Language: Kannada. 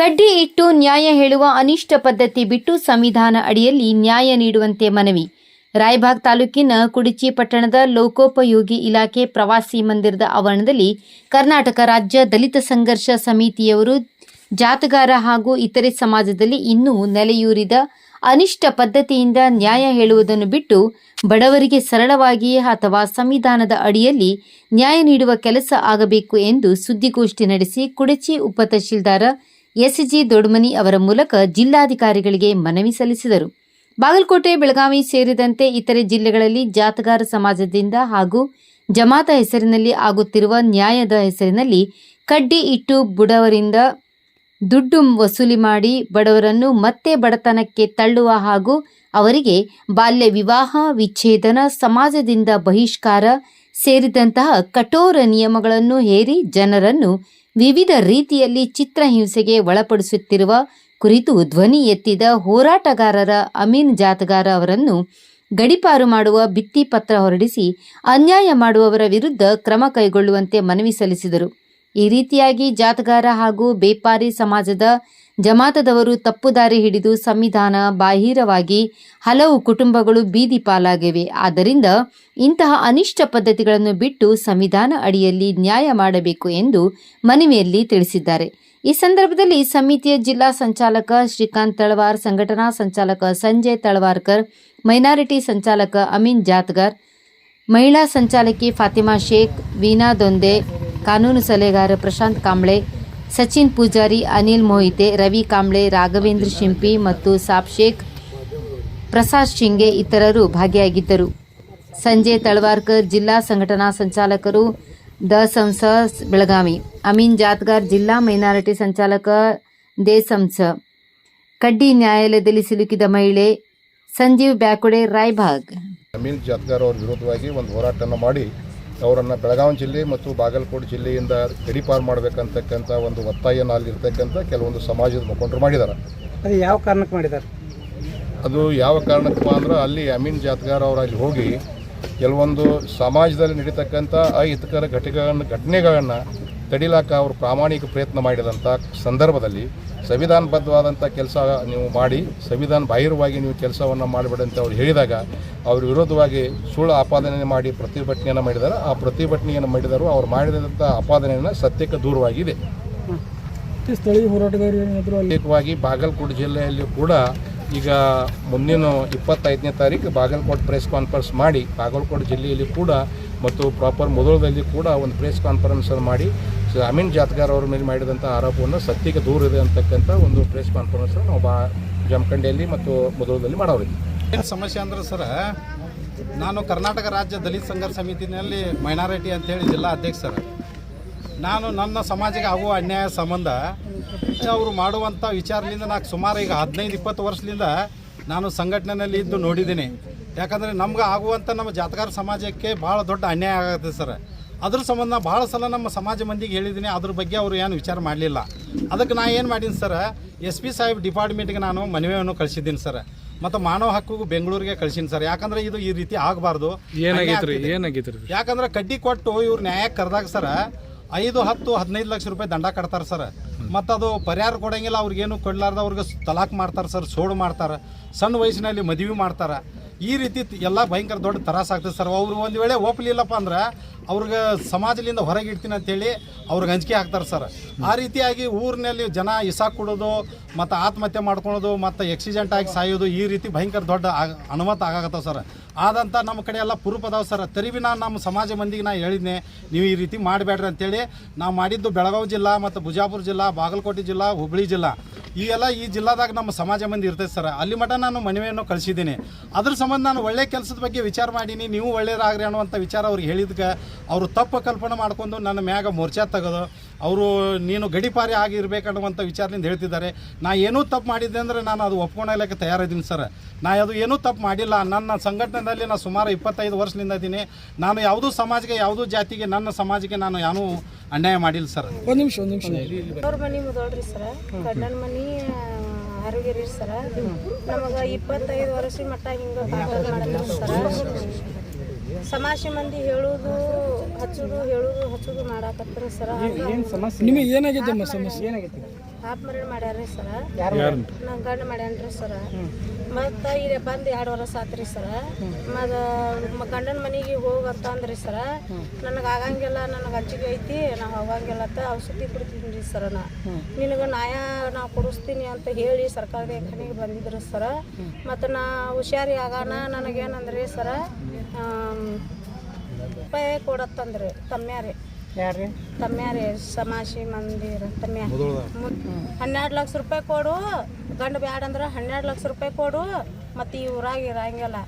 ಕಡ್ಡಿ ಇಟ್ಟು ನ್ಯಾಯ ಹೇಳುವ ಅನಿಷ್ಟ ಪದ್ಧತಿ ಬಿಟ್ಟು ಸಂವಿಧಾನ ಅಡಿಯಲ್ಲಿ ನ್ಯಾಯ ನೀಡುವಂತೆ ಮನವಿ. ರಾಯಬಾಗ್ ತಾಲೂಕಿನ ಕುಡಿಚಿ ಪಟ್ಟಣದ ಲೋಕೋಪಯೋಗಿ ಇಲಾಖೆ ಪ್ರವಾಸಿ ಮಂದಿರದ ಆವರಣದಲ್ಲಿ ಕರ್ನಾಟಕ ರಾಜ್ಯ ದಲಿತ ಸಂಘರ್ಷ ಸಮಿತಿಯವರು, ಜಾತಗಾರ ಹಾಗೂ ಇತರೆ ಸಮಾಜದಲ್ಲಿ ಇನ್ನೂ ನೆಲೆಯೂರಿದ ಅನಿಷ್ಟ ಪದ್ಧತಿಯಿಂದ ನ್ಯಾಯ ಹೇಳುವುದನ್ನು ಬಿಟ್ಟು ಬಡವರಿಗೆ ಸರಳವಾಗಿ ಅಥವಾ ಸಂವಿಧಾನದ ಅಡಿಯಲ್ಲಿ ನ್ಯಾಯ ನೀಡುವ ಕೆಲಸ ಆಗಬೇಕು ಎಂದು ಸುದ್ದಿಗೋಷ್ಠಿ ನಡೆಸಿ ಕುಡಚಿ ಉಪತಹಶೀಲ್ದಾರ ಎಸ್ಜಿ ದೊಡ್ಮನಿ ಅವರ ಮೂಲಕ ಜಿಲ್ಲಾಧಿಕಾರಿಗಳಿಗೆ ಮನವಿ ಸಲ್ಲಿಸಿದರು. ಬಾಗಲಕೋಟೆ, ಬೆಳಗಾವಿ ಸೇರಿದಂತೆ ಇತರೆ ಜಿಲ್ಲೆಗಳಲ್ಲಿ ಜಾತಗಾರ ಸಮಾಜದಿಂದ ಹಾಗೂ ಜಮಾತ ಹೆಸರಿನಲ್ಲಿ ಆಗುತ್ತಿರುವ ನ್ಯಾಯದ ಹೆಸರಿನಲ್ಲಿ ಕಡ್ಡಿ ಇಟ್ಟು ಬುಡವರಿಂದ ದುಡ್ಡು ವಸೂಲಿ ಮಾಡಿ ಬಡವರನ್ನು ಮತ್ತೆ ಬಡತನಕ್ಕೆ ತಳ್ಳುವ ಹಾಗೂ ಅವರಿಗೆ ಬಾಲ್ಯ ವಿವಾಹ, ವಿಚ್ಛೇದನ, ಸಮಾಜದಿಂದ ಬಹಿಷ್ಕಾರ ಸೇರಿದಂತಹ ಕಠೋರ ನಿಯಮಗಳನ್ನು ಹೇರಿ ಜನರನ್ನು ವಿವಿಧ ರೀತಿಯಲ್ಲಿ ಚಿತ್ರಹಿಂಸೆಗೆ ಒಳಪಡಿಸುತ್ತಿರುವ ಕುರಿತು ಧ್ವನಿ ಎತ್ತಿದ ಹೋರಾಟಗಾರರ ಅಮೀನ್ ಜಾತಗಾರ ಅವರನ್ನು ಗಡಿಪಾರು ಮಾಡುವ ಭಿತ್ತಿಪತ್ರ ಹೊರಡಿಸಿ ಅನ್ಯಾಯ ಮಾಡುವವರ ವಿರುದ್ಧ ಕ್ರಮ ಕೈಗೊಳ್ಳುವಂತೆ ಮನವಿ ಸಲ್ಲಿಸಿದರು. ಈ ರೀತಿಯಾಗಿ ಜಾತಗಾರ ಹಾಗೂ ಬೇಪಾರಿ ಸಮಾಜದ ಜಮಾತದವರು ತಪ್ಪು ದಾರಿ ಹಿಡಿದು ಸಂವಿಧಾನ ಬಾಹಿರವಾಗಿ ಹಲವು ಕುಟುಂಬಗಳು ಬೀದಿ ಪಾಲಾಗಿವೆ. ಆದ್ದರಿಂದ ಇಂತಹ ಅನಿಷ್ಟ ಪದ್ಧತಿಗಳನ್ನು ಬಿಟ್ಟು ಸಂವಿಧಾನ ಅಡಿಯಲ್ಲಿ ನ್ಯಾಯ ಮಾಡಬೇಕು ಎಂದು ಮನವಿಯಲ್ಲಿ ತಿಳಿಸಿದ್ದಾರೆ. ಈ ಸಂದರ್ಭದಲ್ಲಿ ಸಮಿತಿಯ ಜಿಲ್ಲಾ ಸಂಚಾಲಕ ಶ್ರೀಕಾಂತ್ ತಳವಾರ್, ಸಂಘಟನಾ ಸಂಚಾಲಕ ಸಂಜಯ್ ತಳವಾರ್ಕರ್, ಮೈನಾರಿಟಿ ಸಂಚಾಲಕ ಅಮೀನ್ ಜಾತ್ಗರ್, ಮಹಿಳಾ ಸಂಚಾಲಕಿ ಫಾತಿಮಾ ಶೇಖ್ ವೀನಾ ದೊಂದೆ, ಕಾನೂನು ಸಲಹೆಗಾರ ಪ್ರಶಾಂತ್ ಕಾಂಬ್ಳೆ ಸಚಿನ್ ಪೂಜಾರಿ, ಅನಿಲ್ ಮೋಹಿತೆ, ರವಿ ಕಾಂಬ್ಳೆ, ರಾಘವೇಂದ್ರ ಶಿಂಪಿ ಮತ್ತು ಸಾಬ್ ಶೇಖ್, ಪ್ರಸಾದ್ ಶಿಂಗೆ ಇತರರು ಭಾಗಿಯಾಗಿದ್ದರು. ಸಂಜೆ ತಳವಾರ್ಕರ್ ಜಿಲ್ಲಾ ಸಂಘಟನಾ ಸಂಚಾಲಕರು ದ ಸಂಸ ಬೆಳಗಾವಿ, ಅಮೀನ್ ಜಾತ್ಗಾರ್ ಜಿಲ್ಲಾ ಮೈನಾರಿಟಿ ಸಂಚಾಲಕ ದೇ ಸಂಸ, ಕಡ್ಡಿ ನ್ಯಾಯಾಲಯದಲ್ಲಿ ಸಿಲುಕಿದ ಮಹಿಳೆ ಸಂಜೀವ್ ಬ್ಯಾಕುಡೆ ರಾಯ್ಭಾಗ್. ಅಮೀನ್ ಜಾತ್ಗಾರ್ ಅವರ ವಿರುದ್ಧವಾಗಿ ಒಂದು ಹೋರಾಟನ ಮಾಡಿ ಅವರನ್ನು ಬೆಳಗಾವಿ ಜಿಲ್ಲೆ ಮತ್ತು ಬಾಗಲಕೋಟೆ ಜಿಲ್ಲೆಯಿಂದ ಗಡಿಪಾರು ಮಾಡಬೇಕಂತಕ್ಕಂಥ ಒಂದು ಒತ್ತಾಯನ ಅಲ್ಲಿರ್ತಕ್ಕಂಥ ಕೆಲವೊಂದು ಸಮಾಜದ ಮುಖಂಡರು ಮಾಡಿದ್ದಾರೆ. ಅದು ಯಾವ ಕಾರಣಕ್ಕೆ ಮಾಡಿದ್ದಾರೆ? ಅದು ಯಾವ ಕಾರಣಕ್ಕಪ್ಪ ಅಂದ್ರೆ ಅಲ್ಲಿ ಅಮೀನ್ ಜಾತ್ಗಾರ್ ಅವರು ಅಲ್ಲಿ ಹೋಗಿ ಕೆಲವೊಂದು ಸಮಾಜದಲ್ಲಿ ನಡೀತಕ್ಕಂಥ ಅಹಿತಕರ ಘಟನೆಗಳನ್ನು ಘಟನೆಗಳನ್ನು ತಡಿಲಾಕ ಅವರು ಪ್ರಾಮಾಣಿಕ ಪ್ರಯತ್ನ ಮಾಡಿದಂಥ ಸಂದರ್ಭದಲ್ಲಿ ಸಂವಿಧಾನಬದ್ಧವಾದಂಥ ಕೆಲಸ ನೀವು ಮಾಡಿ ಸಂವಿಧಾನ ಬಾಹಿರವಾಗಿ ನೀವು ಕೆಲಸವನ್ನು ಮಾಡಬೇಡಿ ಅಂತ ಅವ್ರು ಹೇಳಿದಾಗ ಅವ್ರ ವಿರೋಧವಾಗಿ ಸುಳ್ಳು ಆಪಾದನೆ ಮಾಡಿ ಪ್ರತಿಭಟನೆಯನ್ನು ಮಾಡಿದಾರೆ. ಆ ಪ್ರತಿಭಟನೆಯನ್ನು ಮಾಡಿದರು ಅವ್ರು ಮಾಡಿದಂಥ ಆಪಾದನೆಯನ್ನು ಸತ್ಯಕ್ಕೆ ದೂರವಾಗಿದೆ. ಸ್ಥಳೀಯ ಹೋರಾಟಗಾರರು ಪ್ರತ್ಯೇಕವಾಗಿ ಬಾಗಲಕೋಟೆ ಜಿಲ್ಲೆಯಲ್ಲಿ ಕೂಡ ಈಗ ಮುಂದಿನ ಇಪ್ಪತ್ತೈದನೇ ತಾರೀಕು ಬಾಗಲಕೋಟೆ ಪ್ರೆಸ್ ಕಾನ್ಫರೆನ್ಸ್ ಮಾಡಿ ಬಾಗಲಕೋಟೆ ಜಿಲ್ಲೆಯಲ್ಲಿ ಕೂಡ ಮತ್ತು ಪ್ರಾಪರ್ ಮೊದಲದಲ್ಲಿ ಕೂಡ ಒಂದು ಪ್ರೆಸ್ ಕಾನ್ಫರೆನ್ಸ್ ಮಾಡಿ ಅಮಿನ್ ಜಾತ್ಗಾರ್ ಅವರ ಮೇಲೆ ಮಾಡಿದಂಥ ಆರೋಪವನ್ನು ಸತ್ಯಕ್ಕೆ ದೂರ ಇದೆ ಅಂತಕ್ಕಂಥ ಒಂದು ಪ್ರೆಸ್ ಕಾನ್ಫರೆನ್ಸ್ ನಾವು ಬಾ ಜಮಖಂಡಿಯಲ್ಲಿ ಮತ್ತು ಮೊದಲದಲ್ಲಿ ಮಾಡೋರಿ ಏನು ಸಮಸ್ಯೆ ಅಂದ್ರೆ ಸರ, ನಾನು ಕರ್ನಾಟಕ ರಾಜ್ಯ ದಲಿತ ಸಂಘರ್ಷ ಸಮಿತಿನಲ್ಲಿ ಮೈನಾರಿಟಿ ಅಂತೇಳಿ ಜಿಲ್ಲಾ ಅಧ್ಯಕ್ಷ ಸರ್. ನಾನು ನನ್ನ ಸಮಾಜಕ್ಕೆ ಆಗುವ ಅನ್ಯಾಯ ಸಂಬಂಧ, ಅವರು ಮಾಡುವಂಥ ವಿಚಾರದಿಂದ ನಾಲ್ಕು ಸುಮಾರು ಈಗ ಹದಿನೈದು, ಇಪ್ಪತ್ತು ವರ್ಷದಿಂದ ನಾನು ಸಂಘಟನೆಯಲ್ಲಿ ಇದ್ದು ನೋಡಿದ್ದೀನಿ. ಯಾಕಂದರೆ ನಮ್ಗೆ ಆಗುವಂಥ ನಮ್ಮ ಜಾತಕಾರ ಸಮಾಜಕ್ಕೆ ಭಾಳ ದೊಡ್ಡ ಅನ್ಯಾಯ ಆಗುತ್ತೆ ಸರ್. ಅದ್ರ ಸಂಬಂಧ ಭಾಳ ಸಲ ನಮ್ಮ ಸಮಾಜ ಮಂದಿಗೆ ಹೇಳಿದ್ದೀನಿ ಅದ್ರ ಬಗ್ಗೆ ಅವರು ಏನು ವಿಚಾರ ಮಾಡಲಿಲ್ಲ. ಅದಕ್ಕೆ ನಾನು ಏನು ಮಾಡೀನಿ ಸರ್ ಎಸ್ ಪಿ ಸಾಹೇಬ್ ಡಿಪಾರ್ಟ್ಮೆಂಟ್ಗೆ ನಾನು ಮನವಿಯನ್ನು ಕಳಿಸಿದ್ದೀನಿ ಸರ್. ಮತ್ತು ಮಾನವ ಹಕ್ಕಿಗೂ ಬೆಂಗಳೂರಿಗೆ ಕಳ್ಸೀನಿ ಸರ್. ಯಾಕಂದ್ರೆ ಇದು ಈ ರೀತಿ ಆಗಬಾರ್ದು. ಯಾಕಂದ್ರೆ ಕಡ್ಡಿ ಕೊಟ್ಟು ಇವ್ರು ನ್ಯಾಯಕ್ಕೆ ಕರೆದಾಗ ಸರ ಐದು ಹತ್ತು ಹದಿನೈದು ಲಕ್ಷ ರೂಪಾಯಿ ದಂಡ ಕಟ್ತಾರೆ ಸರ್. ಮತ್ತು ಅದು ಪರಿಹಾರ ಕೊಡಂಗಿಲ್ಲ ಅವ್ರಿಗೇನು ಕೊಡ್ಲಾರ್ದ ಅವ್ರಿಗೆ ತಲಾಕ್ ಮಾಡ್ತಾರೆ ಸರ್ ಸೋಡು ಮಾಡ್ತಾರೆ. ಸಣ್ಣ ವಯಸ್ಸಿನಲ್ಲಿ ಮದುವೆ ಮಾಡ್ತಾರೆ. ಈ ರೀತಿ ಎಲ್ಲ ಭಯಂಕರ ದೊಡ್ಡ ತರಾಸಾಗ್ತದೆ ಸರ್. ಅವರು ಒಂದು ವೇಳೆ ಒಪ್ಪಲಿಲ್ಲಪ್ಪ ಅಂದ್ರೆ ಅವ್ರಿಗೆ ಸಮಾಜದಿಂದ ಹೊರಗೆ ಇಡ್ತೀನಿ ಅಂತೇಳಿ ಅವ್ರಿಗೆ ಹಂಚಿಕೆ ಹಾಕ್ತಾರೆ ಸರ್. ಆ ರೀತಿಯಾಗಿ ಊರಿನಲ್ಲಿ ಜನ ಇಸಾಕ್ ಕೊಡೋದು, ಮತ್ತು ಆತ್ಮಹತ್ಯೆ ಮಾಡ್ಕೊಳೋದು, ಮತ್ತು ಎಕ್ಸಿಡೆಂಟ್ ಆಗಿ ಸಾಯೋದು ಈ ರೀತಿ ಭಯಂಕರ ದೊಡ್ಡ ಅನುಮತ ಆಗತ್ತೆ ಸರ್. ಆದಂಥ ನಮ್ಮ ಕಡೆ ಎಲ್ಲ ಪ್ರೂಫ್ ಅದಾವೆ ಸರ್. ತರಿವಿ ನಾನು ನಮ್ಮ ಸಮಾಜ ಮಂದಿಗೆ ನಾನು ಹೇಳಿದ್ನೆ, ನೀವು ಈ ರೀತಿ ಮಾಡಬೇಡ್ರಿ ಅಂತೇಳಿ ನಾವು ಮಾಡಿದ್ದು ಬೆಳಗಾವಿ ಜಿಲ್ಲಾ ಮತ್ತು ಬಿಜಾಪುರ ಜಿಲ್ಲಾ, ಬಾಗಲಕೋಟೆ ಜಿಲ್ಲಾ ಹುಬ್ಬಳ್ಳಿ ಜಿಲ್ಲಾ. ಈ ಎಲ್ಲ ಈ ಜಿಲ್ಲಾದಾಗ ನಮ್ಮ ಸಮಾಜ ಮಂದಿ ಇರ್ತೈತೆ ಸರ್. ಅಲ್ಲಿ ಮಠ ನಾನು ಮನವಿಯನ್ನು ಕಳಿಸಿದ್ದೀನಿ. ಅದ್ರ ಸಂಬಂಧ ನಾನು ಒಳ್ಳೆ ಕೆಲಸದ ಬಗ್ಗೆ ವಿಚಾರ ಮಾಡೀನಿ. ನೀವು ಒಳ್ಳೆಯದಾಗ್ರಿ ಅನ್ನುವಂಥ ವಿಚಾರ ಅವ್ರಿಗೆ ಹೇಳಿದ್ಕೆ, ಅವರು ತಪ್ಪು ಕಲ್ಪನೆ ಮಾಡ್ಕೊಂಡು ನನ್ನ ಮ್ಯಾಗ ಮೋರ್ಚಾ ತೆಗೆದು ಅವರು ನೀನು ಗಡಿಪಾರಿ ಆಗಿರ್ಬೇಕನ್ನುವಂಥ ವಿಚಾರದಿಂದ ಹೇಳ್ತಿದ್ದಾರೆ. ನಾ ಏನೂ ತಪ್ಪು ಮಾಡಿದ್ದೆ ಅಂದರೆ ನಾನು ಅದು ಒಪ್ಕೊಳ್ಳೋಕ್ಕೆ ತಯಾರಿದ್ದೀನಿ ಸರ್. ನಾ ಅದು ಏನೂ ತಪ್ಪು ಮಾಡಿಲ್ಲ. ನನ್ನ ಸಂಘಟನೆಯಲ್ಲಿ ನಾನು ಸುಮಾರು ಇಪ್ಪತ್ತೈದು ವರ್ಷದಿಂದ ಇದ್ದೀನಿ. ನಾನು ಯಾವುದೂ ಸಮಾಜಕ್ಕೆ ಯಾವುದೂ ಜಾತಿಗೆ ನನ್ನ ಸಮಾಜಕ್ಕೆ ನಾನು ಯಾನು ಅನ್ಯಾಯ ಮಾಡಿಲ್ಲ ಸರ್. ಒಂದು ನಿಮಿಷ ಒಂದು ನಿಮಿಷ. ಅವ್ರ ಮನಿ ಮುದೋಳ್ರಿ ಸರ. ಮನಿ ನಮಗ ಇಪ್ಪತ್ತೈದು ವರ್ಷ ಮಟ್ಟ ಹಿಂಗ ಸರ. ಸಮಾಜ ಮಂದಿ ಹೇಳುದು ಹಚ್ಚುದು ಹೇಳುದು ಹಚ್ಚುದು ಮಾಡಾಕತ್ತಾರ ಸರ. ಏನು ಸಮಸ್ಯೆ? ನಿಮಗೆ ಏನಾಗೈತೆ ಅಮ್ಮ ಸಮಸ್ಯೆ? ಏನಾಗೈತೆ ಮರಿ ಮಾಡ್ಯಾರ್ರಿ ಸರ. ನಂಗೆ ಗಂಡು ಮಾಡ್ಯಾನ್ರಿ ಸರ. ಮತ್ತು ಇಲ್ಲಿ ಬಂದು ಎರಡು ವರ್ಷ ಆತ್ರಿ ಸರ. ಮತ್ತು ಗಂಡನ ಮನೆಗೆ ಹೋಗಂತ ಅಂದ್ರಿ ಸರ. ನನಗೆ ಆಗಂಗಿಲ್ಲ ನನಗೆ ಅಜ್ಜಿಗೆ ಐತಿ ನಾ ಹೋಗಂಗಿಲ್ಲ ಅಂತ ಔಷಧಿ ಕೊಡ್ತೀನಿ ರೀ ಸರ ನಾ. ನಿನಗೆ ನ್ಯಾಯ ನಾ ಕೊಡಿಸ್ತೀನಿ ಅಂತ ಹೇಳಿ ಸರ್ಕಾರದ ಖಾನೆಗೆ ಬಂದಿದ್ರು ಸರ. ಮತ್ತು ನಾ ಹುಷಾರಿ ಆಗೋಣ ನನಗೇನಂದ್ರಿ ಸರ? ರೂಪಾಯಿ ಕೊಡತ್ತಂದ್ರಿ ತಮ್ಮ್ಯಾರಿ ಯಾರ್ರಿ? ತಮ್ಮ್ಯಾರಿ ಸಮಾಸಿ ಮಂದಿರ ತಮ್ಮ್ಯ ಹನ್ನೆರಡು ಲಕ್ಷ ರೂಪಾಯಿ ಕೊಡು ಗಂಡು ಬ್ಯಾಡಂದ್ರೆ ಹನ್ನೆರಡು ಲಕ್ಷ ರೂಪಾಯಿ ಕೊಡು ಮತ್ತು ಈ ಊರಾಗ ಇರಂಗಿಲ್ಲ.